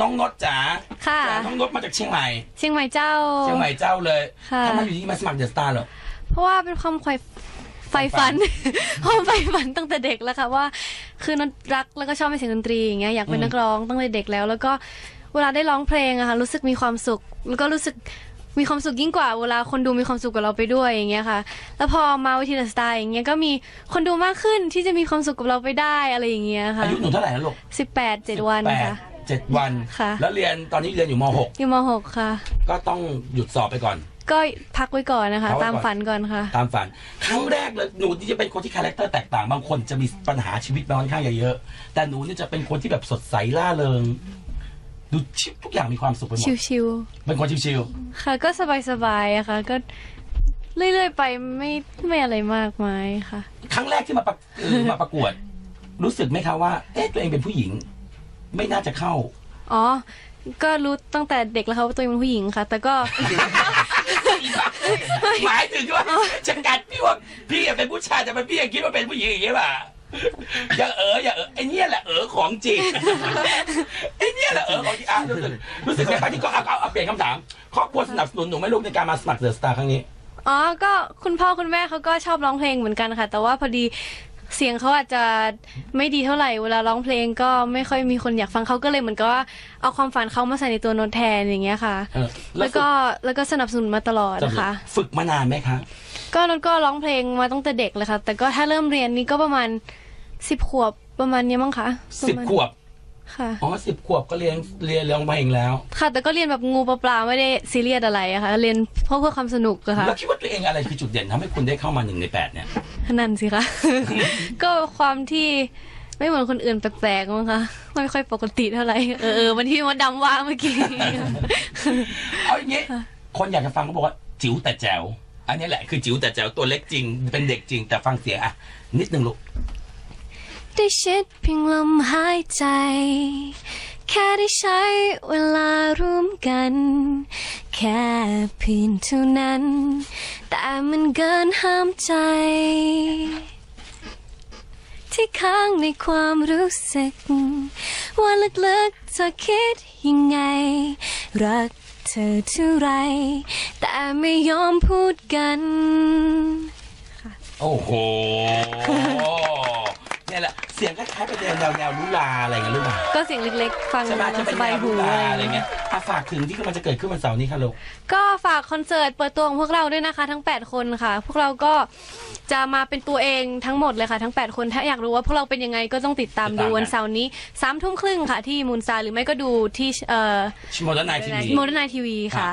น้องนดจ๋าค่ะ จ๋าน้องนดมาจากเชียงใหม่ เชียงใหม่เจ้า เชียงใหม่เจ้าเลยค่ะ ทำไมอยู่ที่มาสมัครเดอะสตาร์เหรอ เพราะว่าเป็นความใฝ่ใฝ่ฝัน ความใฝ่ฝันตั้งแต่เด็กแล้วค่ะว่า คือนนรักแล้วก็ชอบไปเสียงดนตรีอย่างเงี้ยอยากเป็นอืมนักร้องตั้งแต่เด็กแล้ว แล้วก็เวลาได้ร้องเพลงอะค่ะรู้สึกมีความสุข แล้วก็รู้สึกมีความสุขยิ่งกว่าเวลาคนดูมีความสุขกับเราไปด้วยอย่างเงี้ยค่ะ แล้วพอมาวิธีเดอะสตาร์อย่างเงี้ยก็มีคนดูมากขึ้นที่จะมีความสุขกับเราไปได้อะไรอย่างเงี้ยค่ะอายุหนูเท่าไหร่นะลูกสิบแปดเจ็ดวันแปดค่ะ เจ็ดวัน ค่ะ แล้วเรียนตอนนี้เรียนอยู่มหกอยู่มหกค่ะ ก็ต้องหยุดสอบไปก่อน ก็พักไว้ก่อนนะคะ พักไว้ก่อน ตามฝันก่อนค่ะ ตามฝัน ครั้งแรกเลยหนูที่จะเป็นคนที่คาแรคเตอร์แตกต่างบางคนจะมีปัญหาชีวิตมาค่อนข้างเยอะๆแต่หนูนี่จะเป็นคนที่แบบสดใสล่าเริงดูชิทุกอย่างมีความสุขไปหมดชิวเป็นคนชิวๆค่ะ ก็สบายๆอะค่ะ ก็เรื่อยๆไปไม่ไม่อะไรมากมายค่ะ ๆครั้งแรกที่มาประเออมาประกวด รู้สึกไหมคะว่าเอ๊ะตัวเองเป็นผู้หญิง ไม่น่าจะเข้า อ๋อ ก็รู้ตั้งแต่เด็กแล้วค่ะว่าตัวเองเป็นผู้หญิงค่ะ แต่ก็ หมายถึงว่าจะกัดพี่ว่าพี่อยากเป็นผู้ชายแต่มันพี่ยังคิดว่าเป็นผู้หญิงอย่างนี้ป่ะอย่าเอออย่าเออไอเนี่ยแหละเออของจริงไอเนี่ยแหละเออของจริงอะรู้สึกรู้สึกไงบ้างที่ก็เอาเอาเอาเปลี่ยนคำถามครอบครัวสนับสนุนหนูไหม่ลูกในการมาสมัครเดอะสตาร์ครั้งนี้ อ๋อ ก็คุณพ่อคุณแม่เขาก็ชอบร้องเพลงเหมือนกันค่ะ แต่ว่าพอดี เสียงเขาอาจจะไม่ดีเท่าไหร่เวลาร้องเพลงก็ไม่ค่อยมีคนอยากฟังเขาก็เลยเหมือนกับว่าเอาความฝันเขามาใส่ในตัวโนตแทนอย่างเงี้ยค่ะ เออแล้วก็แล้วก็สนับสนุนมาตลอดฝึกนะคะ ฝึกมานานไหมคะก็นนก็ร้องเพลงมาตั้งแต่เด็กเลยค่ะ แต่ก็ถ้าเริ่มเรียนนี่ก็ประมาณสิบขวบประมาณนี้มั้งคะประสิบมาณขวบค่ะ อ๋อสิบขวบก็เรียนเรียนร้องเพลงแล้ว ค่ะ แต่ก็เรียนแบบงูปลาๆไม่ได้ซีเรียสอะไรอะค่ะ เรียนเพราะเพื่อความสนุกอะค่ะ แล้วคิดว่าตัวเองอะไรคือจุดเด่นทำให้คุณได้เข้ามาหนึ่งในแปดเนี่ย นั่นสิคะ ก็ความที่ไม่เหมือนคนอื่นแปลกๆมั้งคะไม่ค่อยปกติเท่าไหร่เออเออวันที่มดดำว่าเมื่อกี้ เอาอย่างนี้คนอยากจะฟังเขาบอกว่าจิ๋วแต่แจ๋วอันนี้แหละคือจิ๋วแต่แจ๋วตัวเล็กจริง เป็นเด็กจริง แต่ฟังเสียงอะนิดนึงลูกได้ชิดเพียงลมหายใจ แค่ได้ใช้เวลาร่วมกัน แค่เพียงเท่านั้น แต่มันเกินห้ามใจ ที่ค้างในความรู้สึก ว่าลึกๆเธอคิดยังไง รักเธอเท่าไร แต่ไม่ยอมพูดกัน โอ้โห เนี่ยแหละ เสียงคล้ายๆไปแนวแนวแนวลุลาอะไรอย่างเงี้ยลูกอะก็เสียงเล็กๆ ฟังใช่ไหมจะเป็นสแนบายวหูลุลาอะอะไรไรเงี้เงี้ยย อะฝากถึงที่กำลังจะเกิดขึ้นวันเสาร์นี้ค่ะลูก ก็ฝากคอนเสิร์ตเปิดตัวของพวกเราด้วยนะคะ ทั้ง 8 คนค่ะ พวกเราก็จะมาเป็นตัวเองทั้งหมดเลยค่ะ ทั้ง 8 คนถ้าอยากรู้ว่าพวกเราเป็นยังไงก็ต้องติดตามติดดูตามวันเสาร์นี้สามทุ่มครึ่งค่ะ ที่มูนซาหรือไม่ก็ดูที่เอ่อชิโมดนายทีวีโมเดิร์นไนทีวีค่ะ